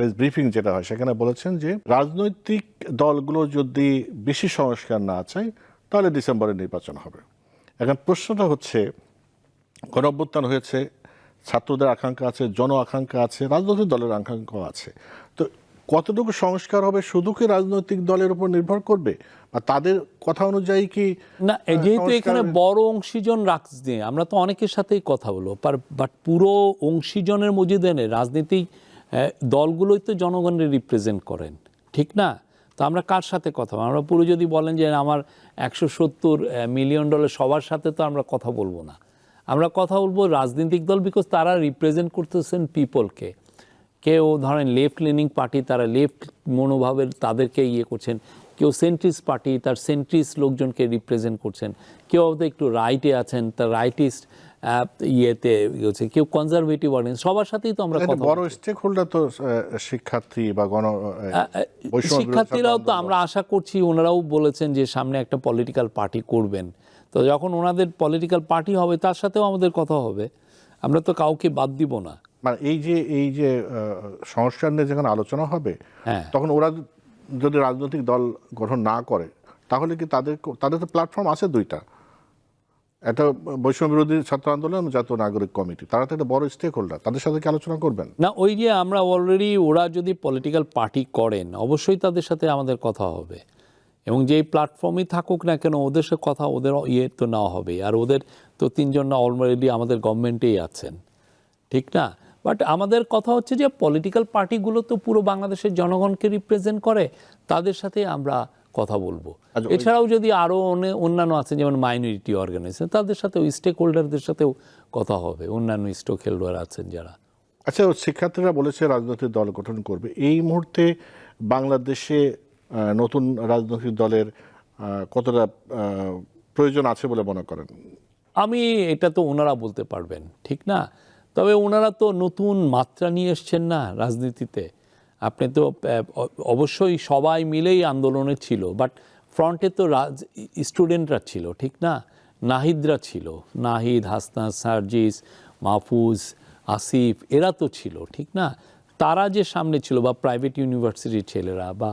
Press briefing যেটা হয় সেখানে বলেছেন যে রাজনৈতিক দলগুলো যদি বেশি সংস্কার না চায় তাহলে ডিসেম্বরে নির্বাচন হবে। এখন প্রশ্নটা হচ্ছে গণঅভ্যুত্থান হয়েছে ছাত্রদের আকাঙ্ক্ষা আছে জন আকাঙ্ক্ষা আছে রাজনৈতিক দলের আকাঙ্ক্ষা আছে। তো কতটুকু সংস্কার হবে শুধু কি রাজনৈতিক দলের উপর নির্ভর করবে? বা তাদের কথা অনুযায়ী কি না যেহেতু এখানে বড় অংশীজন রাখছে আমরা তো অনেকের সাথেই কথা বলব বাট পুরো অংশীজনের মজুদেনে রাজনীতি দলগুলোই তো জনগণের রিপ্রেজেন্ট করেন, ঠিক না? তো আমরা কার সাথে কথা? আমরা পুরো যদি বলেন যে আমার একশো সত্তর মিলিয়ন ডলার সবার সাথে তো আমরা কথা বলব না। আমরা কথা বলব রাজনৈতিক দল বিকজ তারা রিপ্রেজেন্ট করতেছেন পিপলকে কেউ ধরেন লেফট লিনিং পার্টি তারা লেফট মনোভাবের তাদেরকে ইয়ে করছেন। কেউ সেন্ট্রিস্ট পার্টি তার সেন্ট্রিস্ট লোকজনকে রিপ্রেজেন্ট করছেন। কেউ হয়তো একটু রাইটে আছেন, তার রাইটিস্ট ইয়েতে ইয়ে হচ্ছে কেউ কনজারভেটিভ অডিয়েন্স সবার সাথেই তো আমরা কথা বড় স্টেক হোল্ডার তো শিক্ষার্থী বা গণ শিক্ষার্থীরাও তো আমরা আশা করছি ওনারাও বলেছেন যে সামনে একটা পলিটিক্যাল পার্টি করবেন। তো যখন ওনাদের পলিটিক্যাল পার্টি হবে তার সাথেও আমাদের কথা হবে। আমরা তো কাউকে বাদ দিব না। মানে এই যে এই যে সংস্কার নিয়ে যখন আলোচনা হবে হ্যাঁ। তখন ওরা যদি রাজনৈতিক দল গঠন না করে তাহলে কি তাদের তাদের তো প্ল্যাটফর্ম আছে দুইটা। একটা বৈষম্য বিরোধী ছাত্র আন্দোলন জাতীয় নাগরিক কমিটি। তারা তো একটা বড় স্টেক হোল্ডার তাদের সাথে কি আলোচনা করবেন? না, ওই যে আমরা অলরেডি ওরা যদি পলিটিক্যাল পার্টি করেন, অবশ্যই তাদের সাথে আমাদের কথা হবে। এবং যেই প্ল্যাটফর্মই থাকুক না কেন, ওদের সাথে কথা ওদের ইয়ে তো নেওয়া হবে আর ওদের তো তিনজন না অলরেডি আমাদের গভর্নমেন্টেই আছেন। ঠিক না? বাট আমাদের কথা হচ্ছে যে পলিটিক্যাল পার্টিগুলো তো পুরো বাংলাদেশের জনগণকে রিপ্রেজেন্ট করে। তাদের সাথে আমরা কথা বলব। আচ্ছা, এছাড়াও যদি আরও অন্যান্য আছে যেমন মাইনরিটি অর্গানাইজেশন তাদের সাথেও স্টেক হোল্ডারদের সাথেও কথা হবে। অন্যান্য স্টেক হোল্ডার আছেন যারা। আচ্ছা শিক্ষার্থীরা বলেছে রাজনৈতিক দল গঠন করবে। এই মুহূর্তে বাংলাদেশে নতুন রাজনৈতিক দলের কতটা প্রয়োজন আছে বলে মনে করেন? আমি এটা তো ওনারা বলতে পারবেন ঠিক না? তবে ওনারা তো নতুন মাত্রা নিয়ে এসছেন না রাজনীতিতে। আপনি তো অবশ্যই সবাই মিলেই আন্দোলনে ছিল বাট ফ্রন্টে তো রাজ স্টুডেন্টরা ছিল, ঠিক না? নাহিদরা ছিল, নাহিদ হাসনা সার্জিস, মাহফুজ, আসিফ, এরা তো ছিল, ঠিক না? তারা যে সামনে ছিল, বা প্রাইভেট ইউনিভার্সিটির ছেলেরা, বা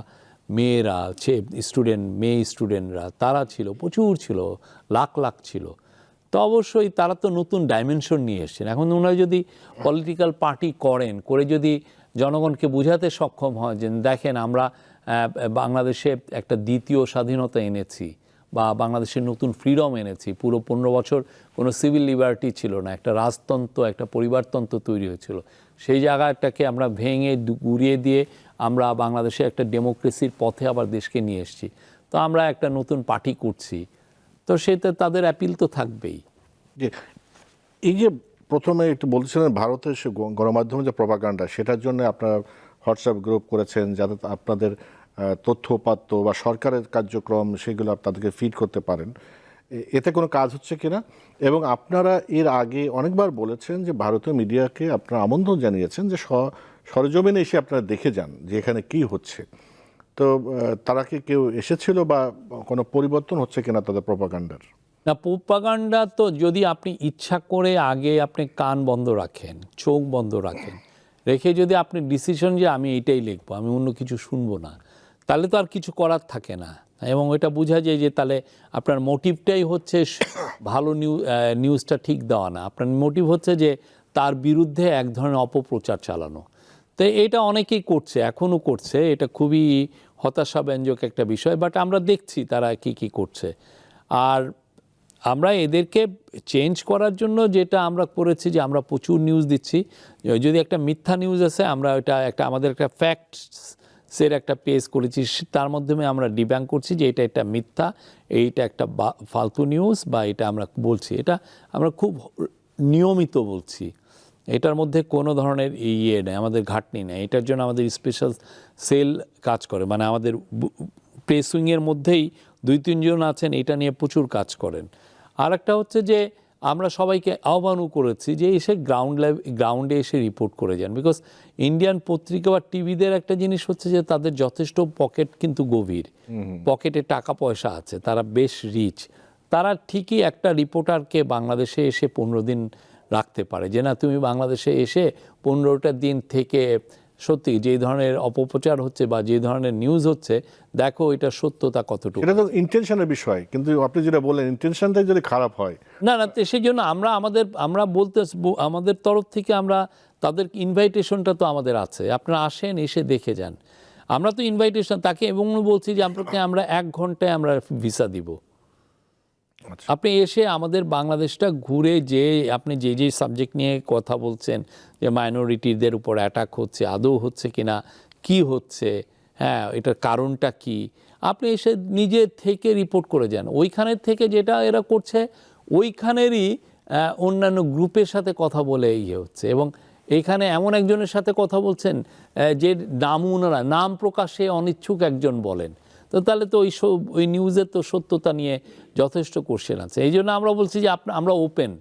মেয়েরা, ছে স্টুডেন্ট মেয়ে স্টুডেন্টরা তারা ছিল, প্রচুর ছিল, লাখ লাখ ছিল। তো অবশ্যই তারা তো নতুন ডাইমেনশন নিয়ে এসছেন। এখন ওনারা যদি পলিটিক্যাল পার্টি করেন, করে যদি জনগণকে বোঝাতে সক্ষম হয় যে দেখেন আমরা বাংলাদেশে একটা দ্বিতীয় স্বাধীনতা এনেছি বা বাংলাদেশের নতুন ফ্রিডম এনেছি। পুরো পনেরো বছর কোনো সিভিল লিবার্টি ছিল না, একটা রাজতন্ত্র, একটা পরিবারতন্ত্র তৈরি হয়েছিল। সেই জায়গাটাকে আমরা ভেঙে গুড়িয়ে দিয়ে আমরা বাংলাদেশে একটা ডেমোক্রেসির পথে আবার দেশকে নিয়ে এসেছি। তো আমরা একটা নতুন পার্টি করছি। তো সেটা তাদের অ্যাপিল তো থাকবেই। এই যে প্রথমে একটু বলছিলেন ভারতের গণমাধ্যমে যে প্রপাগান্ডা সেটার জন্য আপনারা হোয়াটসঅ্যাপ গ্রুপ করেছেন যাতে আপনাদের আহ, তথ্যপাত্য বা সরকারের কার্যক্রম সেগুলো আপনাদেরকে ফিড করতে পারেন। এতে কোনো কাজ হচ্ছে কিনা? এবং আপনারা এর আগে অনেকবার বলেছেন যে ভারতীয় মিডিয়াকে আপনারা আমন্ত্রণ জানিয়েছেন যে সরজমিনে এসে আপনারা দেখে যান যে এখানে কি হচ্ছে। তো তারা কি কেউ এসেছিল বা কোনো পরিবর্তন হচ্ছে কিনা তাদের প্রপাগান্ডার? না, প্রোপাগান্ডা তো যদি আপনি ইচ্ছা করে আগে আপনি কান বন্ধ রাখেন, চোখ বন্ধ রাখেন, রেখে যদি আপনি ডিসিশন যে আমি এইটাই লিখব, আমি অন্য কিছু শুনব না, তাহলে তো আর কিছু করার থাকে না। এবং এটা বোঝা যায় যে তাহলে আপনার মোটিভটাই হচ্ছে ভালো নিউ নিউজটা ঠিক দেওয়া না। আপনার মোটিভ হচ্ছে যে তার বিরুদ্ধে এক ধরনের অপপ্রচার চালানো। তো এটা অনেকেই করছে এখনও করছে, এটা খুবই হতাশাব্যঞ্জক একটা বিষয় বাট আমরা দেখছি তারা কি কি করছে। আর আমরা এদেরকে চেঞ্জ করার জন্য যেটা আমরা করেছি যে আমরা প্রচুর নিউজ দিচ্ছি। যদি একটা মিথ্যা নিউজ আছে আমরা এটা একটা আমাদের একটা ফ্যাক্টসের একটা পেজ করেছি। তার মাধ্যমে আমরা ডিব্যাং করছি যে এটা একটা মিথ্যা, এইটা একটা ফালতু নিউজ বা এটা আমরা বলছি। এটা আমরা খুব নিয়মিত বলছি। এটার মধ্যে কোনো ধরনের ইয়ে নেই, আমাদের ঘাটনি নেই। এটার জন্য আমাদের স্পেশাল সেল কাজ করে। মানে আমাদের প্রেসুইংয়ের মধ্যেই দুই তিনজন আছেন, এটা নিয়ে প্রচুর কাজ করেন। আর একটা হচ্ছে যে আমরা সবাইকে আহ্বানও করেছি যে এসে গ্রাউন্ড গ্রাউন্ডে এসে রিপোর্ট করে যান। বিকজ ইন্ডিয়ান পত্রিকা বা টিভিদের একটা জিনিস হচ্ছে যে তাদের যথেষ্ট পকেট কিন্তু গভীর। পকেটে টাকা পয়সা আছে তারা বেশ রিচ তারা ঠিকই একটা রিপোর্টারকে বাংলাদেশে এসে পনেরো দিন রাখতে পারে যে না তুমি বাংলাদেশে এসে পনেরোটা দিন থেকে সত্যি যে ধরনের অপপ্রচার হচ্ছে বা যে ধরনের নিউজ হচ্ছে দেখো এটা সত্যতা কতটুকু। এটা তো ইন্টেনশনের বিষয় কিন্তু আপনি যেটা বললেন ইন্টেনশনটাই যদি খারাপ হয়। না না সেই জন্য আমরা আমাদের আমরা বলতে আমাদের তরফ থেকে আমরা তাদের ইনভাইটেশনটা তো আমাদের আছে। আপনারা আসেন এসে দেখে যান। আমরা তো ইনভাইটেশন তাকে এবং বলছি যে আপনাকে আমরা এক ঘন্টায় আমরা ভিসা দিব। আপনি এসে আমাদের বাংলাদেশটা ঘুরে যে আপনি যে যে সাবজেক্ট নিয়ে কথা বলছেন, যে মাইনরিটিদের উপর অ্যাটাক হচ্ছে, আদৌ হচ্ছে কিনা, কি হচ্ছে হ্যাঁ এটার কারণটা কি? আপনি এসে নিজে থেকে রিপোর্ট করে যান। ওইখানের থেকে যেটা এরা করছে, ওইখানেরই অন্যান্য গ্রুপের সাথে কথা বলে ইয়ে হচ্ছে। এবং এখানে এমন একজনের সাথে কথা বলছেন যে নাম ওনারা নাম প্রকাশে অনিচ্ছুক একজন বলেন। তো তাহলে তো ওই ওই নিউজের তো সত্যতা নিয়ে যথেষ্ট কোশ্চেন আছে। এই জন্য আমরা বলছি যে আমরা ওপেন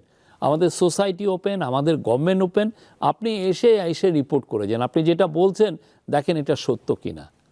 আমাদের সোসাইটি ওপেন আমাদের গভর্নমেন্ট ওপেন আপনি এসে এসে রিপোর্ট করে যান। আপনি যেটা বলছেন, দেখেন এটা সত্য কিনা।